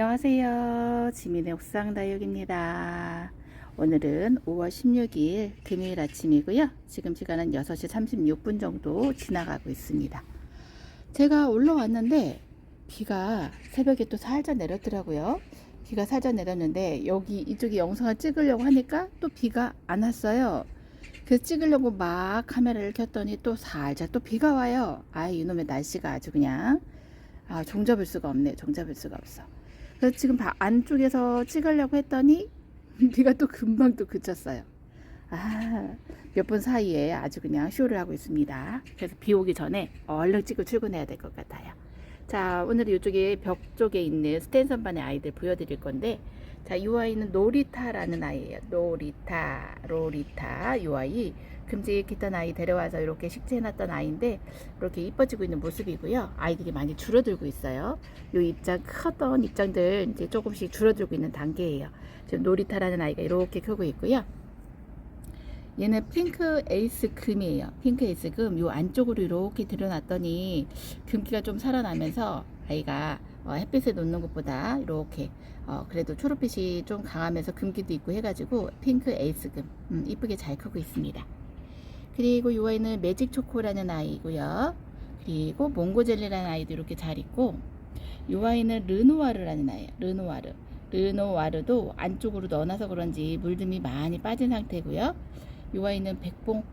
안녕하세요. 지민의 옥상 다육입니다. 오늘은 5월 16일 금요일 아침이고요. 지금 시간은 6시 36분 정도 지나가고 있습니다. 제가 올라왔는데 비가 새벽에 또 살짝 내렸더라고요. 비가 살짝 내렸는데 여기 이쪽에 영상을 찍으려고 하니까 또 비가 안 왔어요. 그래서 찍으려고 막 카메라를 켰더니 또 살짝 또 비가 와요. 아 이놈의 날씨가 아주 그냥 아 종잡을 수가 없네. 종잡을 수가 없어. 그래서 지금 바- 안쪽에서 찍으려고 했더니 비가 또 금방 또 그쳤어요. 아, 몇 분 사이에 아주 그냥 쇼를 하고 있습니다. 그래서 비 오기 전에 얼른 찍고 출근해야 될 것 같아요. 자, 오늘은 이쪽에 벽 쪽에 있는 스탠 선 반의 아이들 보여드릴 건데, 자, 이 아이는 노리타라는 아이예요. 노리타, 로리타, 이 아이. 큼직했던 아이 데려와서 이렇게 식재해놨던 아이인데, 이렇게 이뻐지고 있는 모습이고요. 아이들이 많이 줄어들고 있어요. 요 입장 크던 입장들 이제 조금씩 줄어들고 있는 단계예요. 지금 노리타라는 아이가 이렇게 크고 있고요. 얘는 핑크 에이스 금이에요. 핑크 에이스 금. 요 안쪽으로 이렇게 들여놨더니 금기가 좀 살아나면서 아이가 어, 햇빛에 놓는 것보다 이렇게 어, 그래도 초록빛이 좀 강하면서 금기도 있고 해가지고 핑크 에이스 금. 음, 이쁘게 잘 크고 있습니다. 그리고 요 아이는 매직 초코라는 아이고요. 그리고 몽고젤리라는 아이도 이렇게 잘 있고 요 아이는 르노와르라는 아이예요. 르노와르. 르노와르도 안쪽으로 넣어놔서 그런지 물듬이 많이 빠진 상태고요. 요 아이는 백봉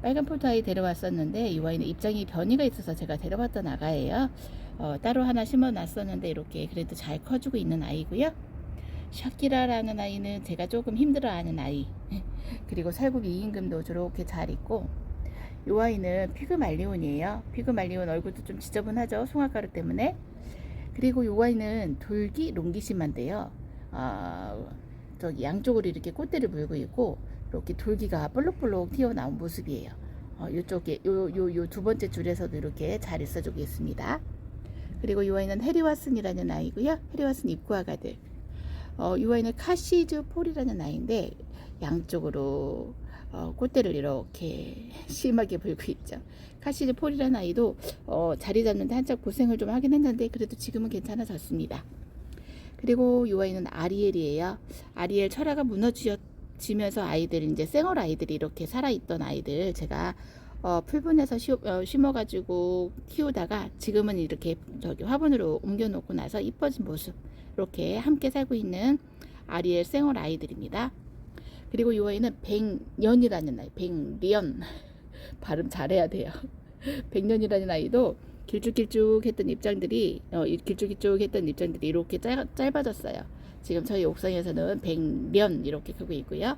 빨간 폴트 아이 데려왔었는데 이 아이는 입장이 변이가 있어서 제가 데려왔던 아가예요. 어, 따로 하나 심어 놨었는데 이렇게 그래도 잘 커주고 있는 아이고요. 샤키라라는 아이는 제가 조금 힘들어하는 아이. 그리고 살구비 이임금도 저렇게 잘 있고 요 아이는 피그말리온이에요. 피그말리온 얼굴도 좀 지저분하죠. 송화가루 때문에. 그리고 요 아이는 돌기 롱기심한데요. 아, 저기 양쪽으로 이렇게 꽃대를 물고 있고 이렇게 돌기가 볼록볼록 튀어나온 모습이에요. 어, 요쪽에 요 요 요 두 번째 줄에서도 이렇게 잘 있어주고 있습니다. 그리고 이 아이는 해리와슨이라는 아이고요. 해리와슨 입구아가들. 어, 이 아이는 카시즈 폴이라는 아이인데 양쪽으로 어, 꽃대를 이렇게 심하게 불고 있죠. 카시즈 폴이라는 아이도 어, 자리 잡는데 한참 고생을 좀 하긴 했는데 그래도 지금은 괜찮아졌습니다. 그리고 이 아이는 아리엘이에요. 아리엘 철화가 무너지면서 아이들 이제 생얼 아이들이 이렇게 살아있던 아이들 제가 어, 풀분해서 시, 어, 심어가지고 키우다가 지금은 이렇게 저기 화분으로 옮겨놓고 나서 이뻐진 모습 이렇게 함께 살고 있는 아리엘 생얼 아이들입니다. 그리고 이 아이는 백년이라는 아이, 백리언 발음 잘해야 돼요. 백년이라는 아이도 길쭉길쭉했던 입장들이 어, 이 길쭉길쭉했던 입장들이 이렇게 짧, 짧아졌어요. 지금 저희 옥상에서는 백년 이렇게 크고 있고요.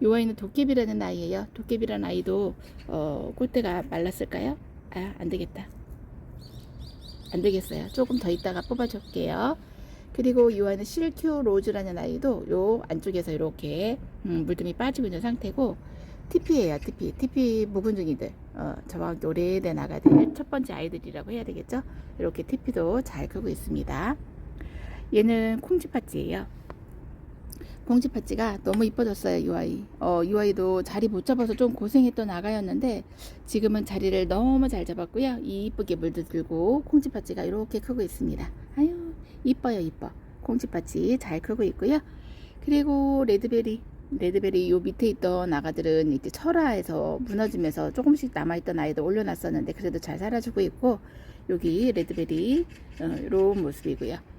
이 아이는 도깨비라는 아이예요. 도깨비라는 아이도 어, 꽃대가 말랐을까요? 아, 안 되겠다. 안 되겠어요. 조금 더 있다가 뽑아줄게요. 그리고 이 아이는 실큐 로즈라는 아이도 요 안쪽에서 이렇게 음, 물듬이 빠지고 있는 상태고 TP예요. TP. TP 묵은둥이들. 어, 저와 함께 오래된 아가들 첫 번째 아이들이라고 해야 되겠죠? 이렇게 TP도 잘 크고 있습니다. 얘는 콩쥐팥쥐예요. 콩쥐팥쥐가 너무 이뻐졌어요, 이 아이. 어, 이 아이도 자리 못 잡아서 좀 고생했던 아가였는데 지금은 자리를 너무 잘 잡았고요. 이쁘게 물들고 콩쥐팥쥐가 이렇게 크고 있습니다. 아유, 이뻐요, 이뻐. 콩쥐팥쥐 잘 크고 있고요. 그리고 레드베리 레드베리 요 밑에 있던 아가들은 이제 철화에서 무너지면서 조금씩 남아있던 아이들 올려놨었는데 그래도 잘 살아주고 있고 여기 레드베리 어, 이런 모습이고요.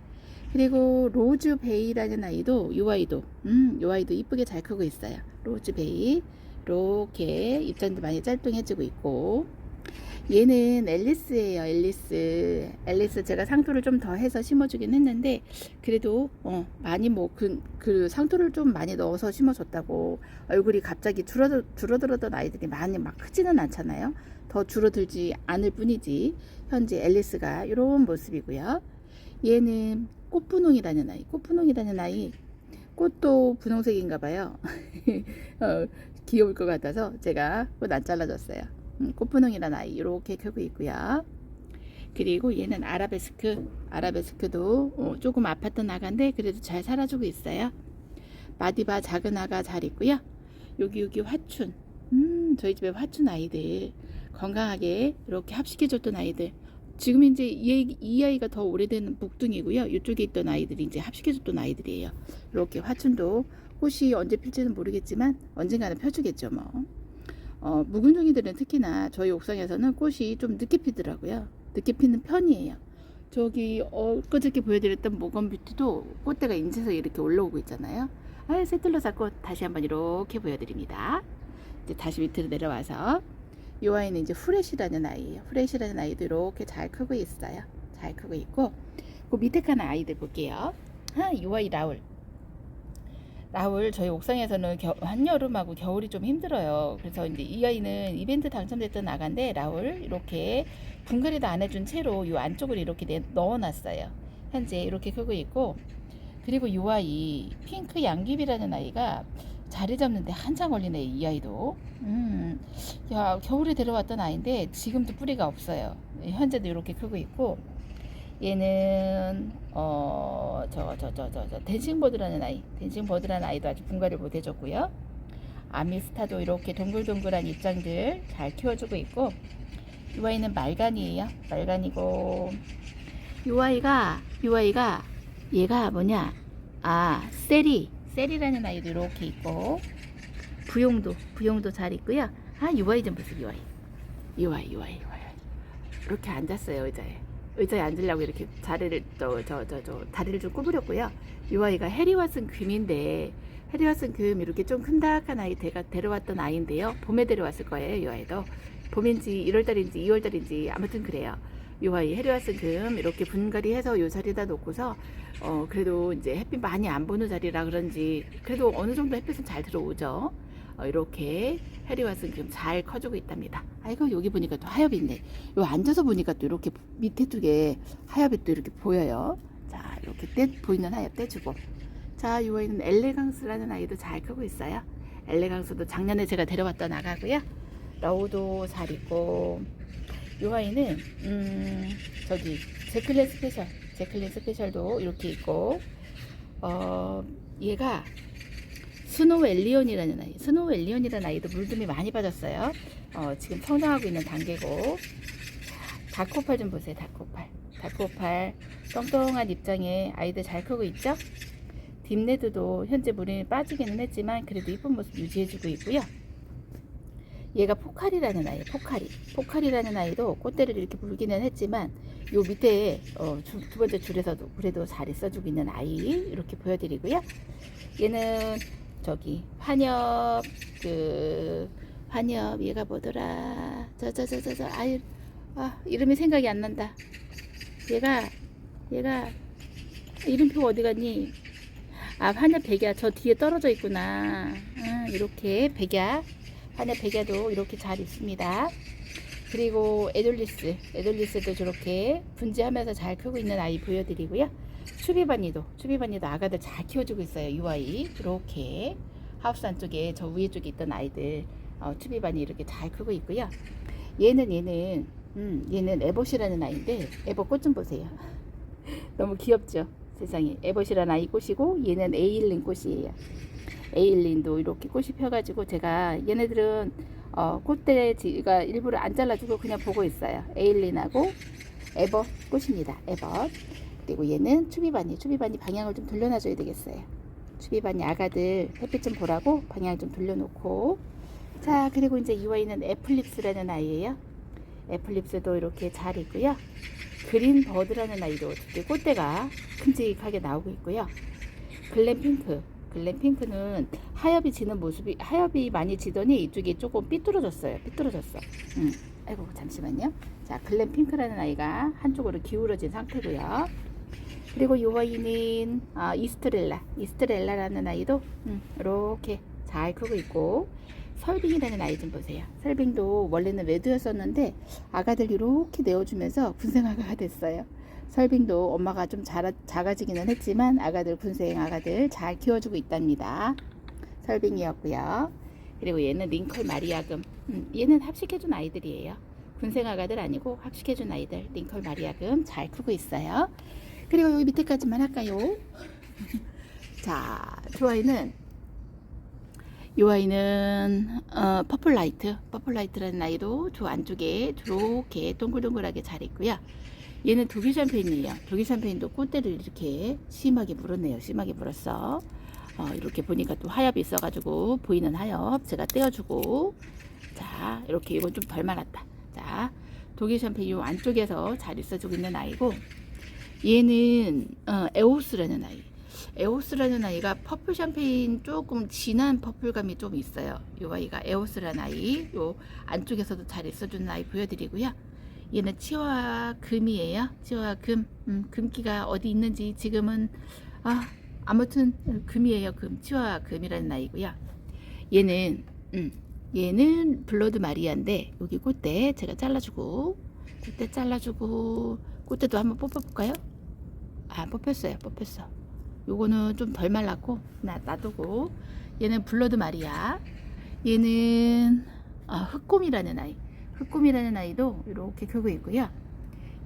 그리고 로즈 베이라는 아이도 요 아이도 음요 아이도 이쁘게 잘 크고 있어요. 로즈 베이 이렇게 입장도 많이 짤뚱해지고 있고 얘는 앨리스예요. 앨리스 앨리스 제가 상토를 좀 더 해서 심어주긴 했는데 그래도 어 많이 뭐그 그 상토를 좀 많이 넣어서 심어줬다고 얼굴이 갑자기 줄어들 줄어들었던 아이들이 많이 막 크지는 않잖아요. 더 줄어들지 않을 뿐이지 현재 앨리스가 이런 모습이고요. 얘는 꽃분홍이라는 아이, 꽃분홍이라는 아이, 꽃도 분홍색인가 봐요. 어, 귀여울 것 같아서 제가 꽃 안 잘라줬어요. 음, 꽃분홍이라는 아이 이렇게 크고 있고요. 그리고 얘는 아라베스크, 아라베스크도 어, 조금 아팠던 아가인데 그래도 잘 살아주고 있어요. 마디바 작은 아가 잘 있고요. 여기 여기 화춘, 음, 저희 집에 화춘 아이들 건강하게 이렇게 합식해줬던 아이들 지금 이제 이, 이 아이가 더 오래된 묵둥이고요. 이쪽에 있던 아이들이 이제 합식해줬던 아이들이에요. 이렇게 화춘도 꽃이 언제 필지는 모르겠지만 언젠가는 펴주겠죠 뭐. 어, 묵은 종이들은 특히나 저희 옥상에서는 꽃이 좀 늦게 피더라고요. 늦게 피는 편이에요. 저기 엊그저께 보여드렸던 모건 뷰티도 꽃대가 인체서 이렇게 올라오고 있잖아요. 아, 세틀러사 꽃 다시 한번 이렇게 보여드립니다. 이제 다시 밑으로 내려와서 이 아이는 이제 후레쉬라는 아이예요. 후레쉬라는 아이도 이렇게 잘 크고 있어요. 잘 크고 있고 그 밑에 칸 아이들 볼게요. 아, 이 아이 라울. 라울 저희 옥상에서는 겨, 한여름하고 겨울이 좀 힘들어요. 그래서 이제 이 아이는 이벤트 당첨됐던 아가인데 라울 이렇게 분갈이도 안 해준 채로 이 안쪽을 이렇게 내, 넣어놨어요. 현재 이렇게 크고 있고 그리고 이 아이 핑크 양귀비라는 아이가 자리 잡는데 한참 걸리네 이 아이도. 음, 야 겨울에 데려왔던 아이인데 지금도 뿌리가 없어요. 현재도 이렇게 크고 있고. 얘는 어 저 저 저 저 저 댄싱버드라는 아이. 댄싱버드라는 아이도 아직 분갈이 못 해줬고요. 아미스타도 이렇게 동글동글한 입장들 잘 키워주고 있고. 이 아이는 말간이에요. 말간이고. 이 아이가 이 아이가 얘가 뭐냐? 아 세리 세리라는 아이도 이렇게 있고 부용도 부용도 잘 있고요 아이 아이 좀 보세요 이 아이 이 아이 이렇게 앉았어요 의자에 의자에 앉으려고 이렇게 자리를 저저저저 다리를 좀 구부렸고요. 이 아이가 해리와슨 금인데 해리와슨 금 이렇게 좀 큰다한 아이 제가 데려왔던 아이인데요. 봄에 데려왔을 거예요. 이 아이도 봄인지 1월달인지 2월달인지 아무튼 그래요. 이 아이 해리와슨 금 이렇게 분갈이 해서 이 자리에다 놓고서 어 그래도 이제 햇빛 많이 안 보는 자리라 그런지 그래도 어느 정도 햇빛은 잘 들어오죠. 어, 이렇게 해리와슨 지금 잘 커주고 있답니다. 아이고 여기 보니까 또 하엽이 있네. 요 앉아서 보니까 또 이렇게 밑에 쪽에 하엽이 또 이렇게 보여요. 자 이렇게 떼 보이는 하엽 떼주고. 자, 이 아이는 엘레강스라는 아이도 잘 크고 있어요. 엘레강스도 작년에 제가 데려왔던 아가고요. 러우도 잘 있고. 이 아이는 음 저기 제클린 스페셜, 제클린 스페셜도 이렇게 있고. 어 얘가 스노우 엘리온이라는 아이, 스노우 엘리온이라는 아이도 물듬이 많이 빠졌어요. 어, 지금 성장하고 있는 단계고. 다코팔 좀 보세요, 다코팔. 다코팔. 똥똥한 입장에 아이들 잘 크고 있죠? 딥레드도 현재 물이 빠지기는 했지만 그래도 이쁜 모습 유지해주고 있고요. 얘가 포칼이라는 아이, 포칼이. 포칼이라는 아이도 꽃대를 이렇게 물기는 했지만 요 밑에 어, 두, 두 번째 줄에서도 그래도 잘 있어주고 있는 아이 이렇게 보여드리고요. 얘는 저기 환엽 그 환엽 얘가 뭐더라? 저 저 저 저 저 아유 아 이름이 생각이 안 난다. 얘가 얘가 이름표 어디 갔니? 아 환엽 백야. 저 뒤에 떨어져 있구나. 아, 이렇게 백야 환엽 백야도 이렇게 잘 있습니다. 그리고 에돌리스 에돌리스도 저렇게 분지하면서 잘 크고 있는 아이 보여드리고요. 추비바니도 추비바니도 아가들 잘 키워주고 있어요 이 아이. 이렇게 하우스 안쪽에 저 위에 쪽에 있던 아이들 어, 추비바니 이렇게 잘 크고 있고요. 얘는 얘는 음, 얘는 에봇이라는 아이인데 에봇 꽃 좀 보세요. 너무 귀엽죠? 세상에. 에봇이라는 아이 꽃이고 얘는 에일린 꽃이에요 에일린도 이렇게 꽃이 펴가지고 제가 얘네들은 어, 꽃대가 일부러 안 잘라주고 그냥 보고 있어요. 에일린하고 에봇 꽃입니다. 에봇 그리고 얘는 추비바니 추비바니 방향을 좀 돌려놔줘야 되겠어요. 추비바니 아가들 햇빛 좀 보라고 방향 좀 돌려놓고. 자 그리고 이제 이 아이는 애플립스라는 아이예요. 애플립스도 이렇게 잘 있고요. 그린 버드라는 아이도 꽃대가 큼직하게 나오고 있고요. 글램핑크 글램 핑크는 하엽이 지는 모습이 하엽이 많이 지더니 이쪽이 조금 삐뚤어졌어요. 삐뚤어졌어. 음. 아이고 잠시만요. 자 글램 핑크라는 아이가 한쪽으로 기울어진 상태고요. 그리고 이 아이는 아, 이스트렐라. 이스트렐라라는 아이도 음, 이렇게 잘 크고 있고. 설빙이라는 아이 좀 보세요. 설빙도 원래는 레드였었는데 아가들 이렇게 내어주면서 군생아가가 됐어요 설빙도 엄마가 좀 자라, 작아지기는 했지만 아가들 군생 아가들 잘 키워주고 있답니다. 설빙이었고요. 그리고 얘는 링컬 마리아금. 음, 얘는 합식해준 아이들이에요. 군생 아가들 아니고 합식해준 아이들 링컬 마리아금 잘 크고 있어요. 그리고 여기 밑에까지만 할까요? 자, 두 아이는 이 아이는 어, 퍼플라이트, 퍼플라이트라는 아이도 저 안쪽에 이렇게 동글동글하게 잘 있고요. 얘는 독일 샴페인이에요. 독일 샴페인도 꽃대를 이렇게 심하게 물었네요. 심하게 물었어. 어, 이렇게 보니까 또 하엽이 있어가지고 보이는 하엽 제가 떼어주고 자 이렇게 이건 좀 덜 말았다. 자 독일 샴페인 요 안쪽에서 잘 있어주고 있는 아이고 얘는 어, 에오스라는 아이. 에오스라는 아이가 퍼플 샴페인 조금 진한 퍼플감이 좀 있어요. 이 아이가 에오스라는 아이. 요 안쪽에서도 잘 있어주는 아이 보여드리고요. 얘는 치와 금이에요. 치와 금. 음, 금기가 어디 있는지 지금은 아 아무튼 금이에요. 금. 치와 금이라는 아이고요. 얘는 음, 얘는 블러드 마리아인데 여기 꽃대 제가 잘라주고 꽃대 잘라주고 꽃대도 한번 뽑아볼까요? 아 뽑혔어요. 뽑혔어. 요거는 좀 덜 말랐고 나 놔두고 얘는 블러드 마리아 얘는 아, 흑곰이라는 아이 흑곰이라는 아이도 이렇게 크고 있고요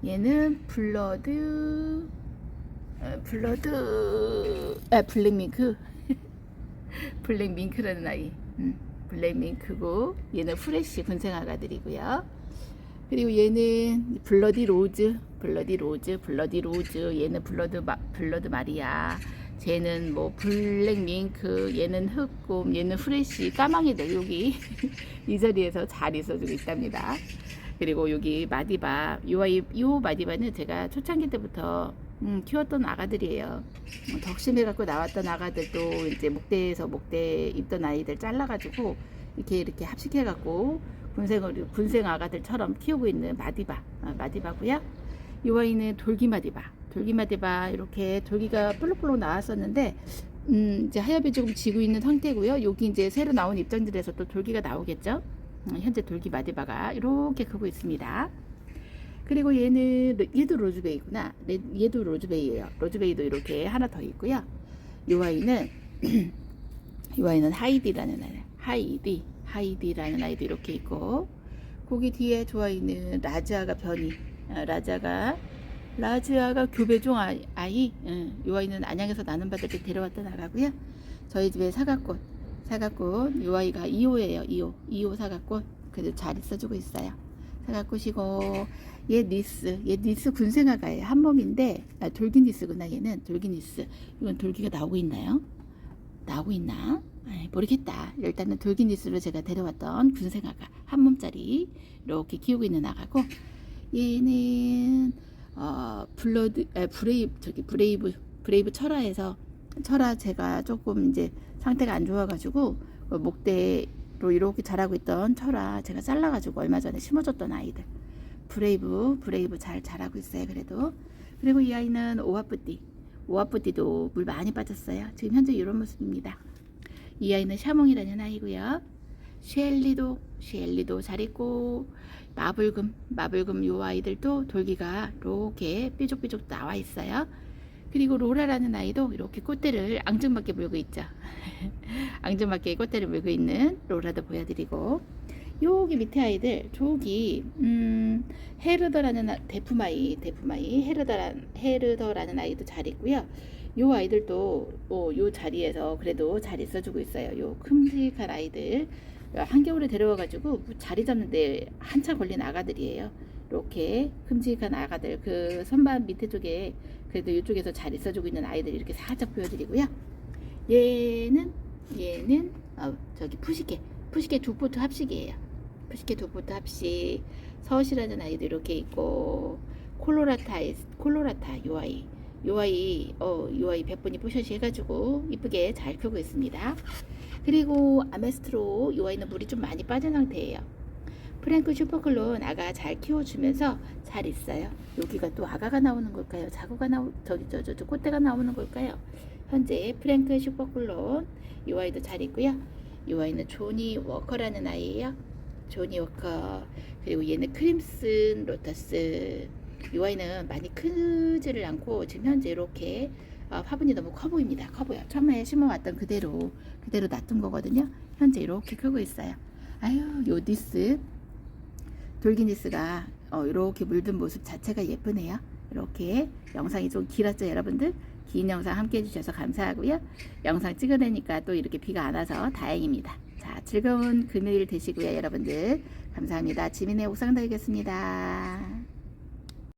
얘는 블러드 어, 블러드 아 블랙밍크 블랙밍크라는 아이 음, 블랙밍크고 얘는 프레쉬 군생아가들이고요 그리고 얘는 블러디 로즈, 블러디 로즈, 블러디 로즈. 얘는 블러드 마, 블러드 마리아. 쟤는 뭐 블랙 밍크, 얘는 흑곰, 얘는 프레쉬, 까망이들 여기 이 자리에서 잘 있어주고 있답니다. 그리고 여기 마디바, 요 아이, 요 마디바는 제가 초창기 때부터 음, 키웠던 아가들이에요. 음, 덕심해 갖고 나왔던 아가들도 이제 목대에서 목대 입던 아이들 잘라가지고 이렇게 이렇게 합식해 갖고 군생을 군생 아가들처럼 키우고 있는 마디바 아, 마디바고요. 이 아이는 돌기 마디바 돌기 마디바 이렇게 돌기가 볼록볼록 나왔었는데 음, 이제 하엽이 조금 지고 있는 상태고요. 여기 이제 새로 나온 입장들에서 또 돌기가 나오겠죠. 음, 현재 돌기 마디바가 이렇게 크고 있습니다. 그리고 얘는 얘도 로즈베이구나. 네, 얘도 로즈베이예요. 로즈베이도 이렇게 하나 더 있고요. 이 아이는 이 아이는 하이디라는 아이. 하이디. 하이디라는 아이도 이렇게 있고 거기 뒤에 좋아 있는 라즈아가 변이 아, 라자가 라즈아가 교배 종 아이, 아이 응, 이 아이는 안양에서 나눔 받을 때 데려왔다 나가고요. 저희 집에 사과꽃 사과꽃 이 아이가 2호예요 2호. 2호 사과꽃. 그래도 잘 있어주고 있어요. 사과꽃이고 얘 니스 얘 니스 군생아가예요 한 몸인데 아, 돌기 니스구나 얘는. 돌기 니스. 이건 돌기가 나오고 있나요? 나오고 있나? 에이, 모르겠다. 일단은 돌기 니스로 제가 데려왔던 군생아가 한 몸짜리 이렇게 키우고 있는 아가고 얘는 어 블러드 에, 브레이브 저기 브레이브 브레이브 철화에서 철화 제가 조금 이제 상태가 안 좋아가지고 그 목대로 이렇게 자라고 있던 철화 제가 잘라가지고 얼마 전에 심어줬던 아이들 브레이브 브레이브 잘 자라고 있어요 그래도 그리고 이 아이는 오아뿌띠 오아뿌띠도 물 많이 빠졌어요 지금 현재 이런 모습입니다. 이 아이는 샤몽이라는 아이고요. 쉘리도 쉘리도 잘 있고 마블금 마블금 요 아이들도 돌기가 이렇게 삐죽삐죽 나와 있어요. 그리고 로라라는 아이도 이렇게 꽃대를 앙증맞게 물고 있죠. 앙증맞게 꽃대를 물고 있는 로라도 보여드리고 여기 밑에 아이들 저기 음, 헤르더라는 아- 대품아이 대품아이 헤르더란 헤르더라는 아이도 잘 있고요. 요 아이들도 어, 요 자리에서 그래도 잘 있어주고 있어요. 요 큼직한 아이들 한겨울에 데려와가지고 자리 잡는데 한참 걸린 아가들이에요. 이렇게 큼직한 아가들 그 선반 밑에 쪽에 그래도 이쪽에서 잘 있어주고 있는 아이들 이렇게 살짝 보여드리고요. 얘는 얘는 어, 저기 푸시케 푸시케 두 포트 합식이에요. 푸시케 두 포트 합식 서시라는 아이도 이렇게 있고 콜로라타 콜로라타 요 아이 요 아이 어, 요 아이 100분이 뽀셔시 해가지고 이쁘게 잘 크고 있습니다. 그리고 아메스트로 요 아이는 물이 좀 많이 빠진 상태예요. 프랭크 슈퍼클론 아가 잘 키워주면서 잘 있어요. 여기가 또 아가가 나오는 걸까요? 자구가 나오 저기 저 저 저, 꽃대가 나오는 걸까요? 현재 프랭크 슈퍼클론 이 아이도 잘 있고요. 이 아이는 조니 워커라는 아이예요. 조니 워커 그리고 얘는 크림슨 로터스 이 아이는 많이 크지를 않고 지금 현재 이렇게 어, 화분이 너무 커 보입니다. 커 보여. 처음에 심어왔던 그대로 그대로 놔둔 거거든요. 현재 이렇게 크고 있어요. 아유 요디스 돌기니스가 어, 이렇게 물든 모습 자체가 예쁘네요. 이렇게 영상이 좀 길었죠, 여러분들? 긴 영상 함께 해주셔서 감사하고요. 영상 찍어내니까 또 이렇게 비가 안 와서 다행입니다. 즐거운 금요일 되시고요, 여러분들. 감사합니다. 지민의 옥상다이겠습니다.